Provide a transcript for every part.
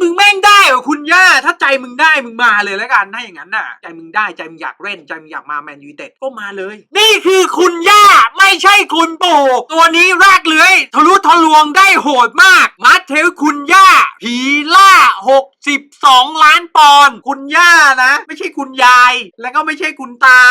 มึงแม่งได้เหรอคุณย่า ถ้าใจมึงได้มึงมาเลยแล้วกันถ้าอย่างนั้นน่ะ ใจมึงได้ใจมึงอยากเล่นใจมึงอยากมาแมนยูเต็ดก็มาเลย นี่คือคุณย่าไม่ใช่คุณปู่ตัวนี้รากเลื้อยทะลุทะลวงได้โหดมากมาเทลคุณย่าผีล่า 62 ล้านปอนด์คุณย่านะ ไม่ใช่คุณยาย และก็ไม่ใช่คุณตา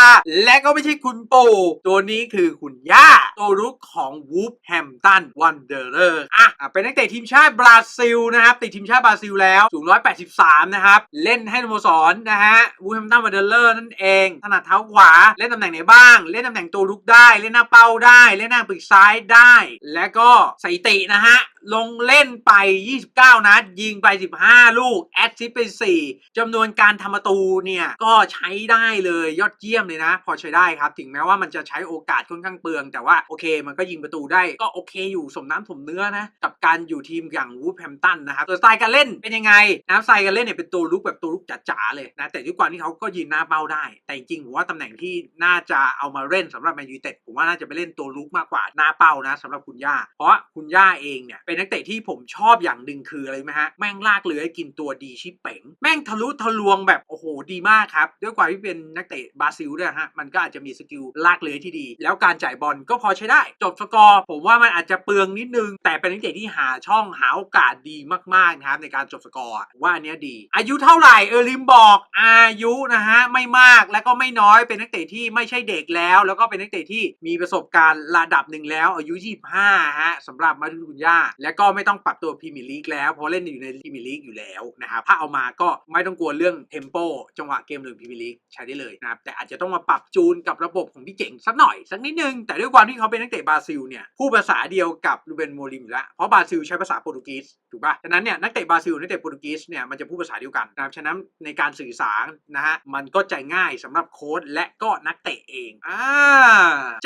และก็ไม่ใช่คุณปู่ตัวนี้คือคุณย่า ตัวรุกของวูฟแฮมตันวันเดอร์เรอร์อะเป็นนักเตะทีมชาติบราซิลนะครับติดทีมชาติบราซิลแล้วสูง 183 นะครับ เล่นให้สโมสรนะฮะวูฟแฮมตันวันเดอร์เรอร์นั่นเองถนัดเท้าขวา เล่นตำแหน่งไหนบ้าง เล่นตำแหน่งตัวรุกได้ เล่นหน้าเป้าได้ เล่นหน้าปีกซ้ายได้ และก็สถิตินะฮะ ลงเล่นไป 29 นัด ยิงไป 15 ลูก แอดซิสต์ไป 4จำนวนการทำประตูเนี่ย ก็ใช้ได้เลยยอดเยี่ยมเลยนะ พอใช้ได้ครับ ถึงแม้ว่ามันจะใช้โอกาสค่อนข้างเปลือง แต่ว่าโอเค มันก็ยิงประตูได้ก็โอเคอยู่สมน้ำสมเนื้อนะ กับการอยู่ทีมอย่างวูฟแฮมตันนะครับตัวสไตล์การเล่นเป็นยังไงนะสไตล์การเล่นเนี่ยเป็นตัวลุกแบบตัวลุกจ๋าๆเลยนะแต่ด้วยความที่เขาก็ยืนหน้าเป้าได้ แต่จริงๆผมว่าตำแหน่งที่น่าจะเอามาเล่นสำหรับแมนยูเต็ดผมว่าน่าจะไปเล่นตัวลุกมากกว่าหน้าเป้านะสำหรับคุณย่าเพราะคุณย่าเองเนี่ยเป็นนักเตะที่ผมชอบอย่างหนึ่งคืออะไรไหมฮะ แม่งลากเลื้อยกินตัวดีชิบเป๋ง แม่งทะลุทะลวงแบบ โอ้โห ดีมากครับ ด้วยความที่เป็นนักเตะบราซิลด้วยฮะ มันก็อาจจะมีสกิลลากเลื้อยที่ดี แล้วการจ่ายบอลก็พอใช้ได้ จบสกอร์ผมว่ามันอาจจะเปลืองนิดนึง แต่เป็นนักเตะที่หาช่องหาโอกาสดีมากๆนะครับในการจบสกอร์ว่าอันเนี้ยดี อายุเท่าไหร่เออลิมบอกอายุนะฮะไม่มากและก็ไม่น้อยเป็นนักเตะที่ไม่ใช่เด็กแล้ว แล้วก็เป็นนักเตะที่มีประสบการณ์ระดับหนึ่งแล้วอายุ 25ฮะสำหรับมาดูคุณย่าและก็ไม่ต้องปรับตัวพรีเมียร์ลีกแล้ว เพราะเล่นอยู่ในพรีเมียร์ลีกอยู่แล้วนะครับถ้าเอามาก็ไม่ต้องกลัวเรื่องเทมโปจังหวะเกมหรือพรีเมียร์ลีกใช้ได้เลยนะครับแต่อาจจะต้องมาปรับจูนกับระบบของพี่เจ๋งสักหน่อยสักนิดนึง แต่ด้วยความที่เขาเป็นนักเตะบราซิลเนี่ยพูดภาษาเดียวกับลูเบนโมริมแล้วเพราะบราซิลใช้ภาษาโปรตุเกสถูกป่ะฉะนั้นเนี่ยนักเตะบราซิลนักเตะโปรตุเกสเนี่ยมันจะพูดภาษาเดียวกันนะครับฉะนั้นในการสื่อสารนะฮะมันก็จะง่ายสำหรับโค้ชและก็นักเตะเองอ่า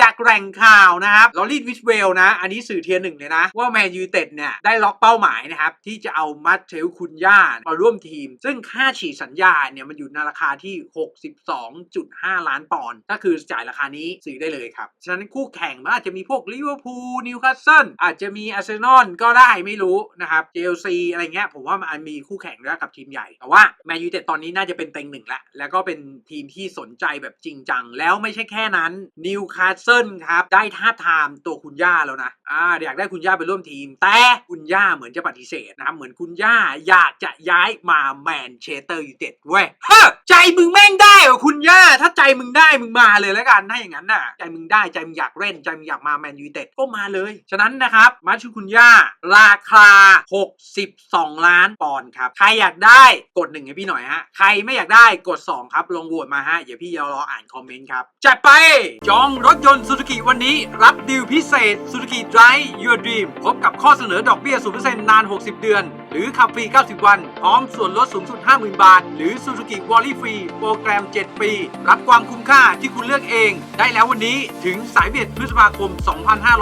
จากแหล่งข่าวนะครับลอรีดวิชเวลนะ อันนี้สื่อเทียร์หนึ่งเลยนะว่าแมนยูเตดเนี่ยได้ล็อกเป้าหมายนะครับที่จะเอามัตเทลคุนย่ามาร่วมทีม ซึ่งค่าฉีดสัญญาเนี่ยมันอยู่ในราคาที่ 62.5 ล้านปอนด์ก็คือจ่ายราคานี้ซื้อได้เลยครับ ฉะนั้นคู่แข่งมันอาจจะมีพวกลิเวอร์พูลนิวคาสเซิลอาจจะมีอาร์เซนอลก็ได้ไม่รู้นะครับเจลซีอะไรเงี้ยผมว่ามันมีคู่แข่งด้วยกับทีมใหญ่ แต่ว่าแมนยูเต็ดตอนนี้น่าจะเป็นเต็งหนึ่งละแล้วก็เป็นทีมที่สนใจแบบจริงจัง แล้วไม่ใช่แค่นั้นนิวคาสเซิลครับได้ท้าทามตัวคุณย่าแล้วนะอ่าอยากได้คุณย่าไปร่วมทีมแต่แต่คุณย่าเหมือนจะปฏิเสธนะครับเหมือนคุณย่าอยากจะย้ายมาแมนเชสเตอร์ยูไนเต็ดเว้ยเฮ้ใจมึงแม่งได้เหรอคุณย่า ถ้าใจมึงได้มึงมาเลยแล้วกันถ้าอย่างนั้นน่ะ ใจมึงได้ใจมึงอยากเล่นใจมึงอยากมาแมนยูไนเต็ดก็มาเลย ฉะนั้นนะครับมาชูคุณย่า ราคา 62 ล้านปอนด์ครับ ใครอยากได้กดหนึ่งให้พี่หน่อยฮะใครไม่อยากได้กด 2 ครับลงโหวตมาฮะเดี๋ยวพี่จะรออ่านคอมเมนต์ครับจัดไปจองรถยนต์ซูซูกิวันนี้ รับดีลพิเศษ Suzuki Drive Your Dream พบกับข้อเสนอดอกเบี้ย 0%นาน 60 เดือน หรือขับฟรี 90 วัน พร้อมส่วนลดสูงสุด 50,000 บาท หรือ Suzuki Wally Free โปรแกรม 7 ปี รับความคุ้มค่าที่คุณเลือกเอง ได้แล้ววันนี้ถึงสายเบียดพฤษภาคม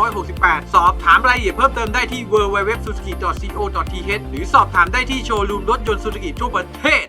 2568 สอบถามรายละเอียดเพิ่มเติมได้ที่ www.suzuki.co.th หรือสอบถามได้ที่โชว์รูมรถยนต์ Suzuki ทั่วประเทศ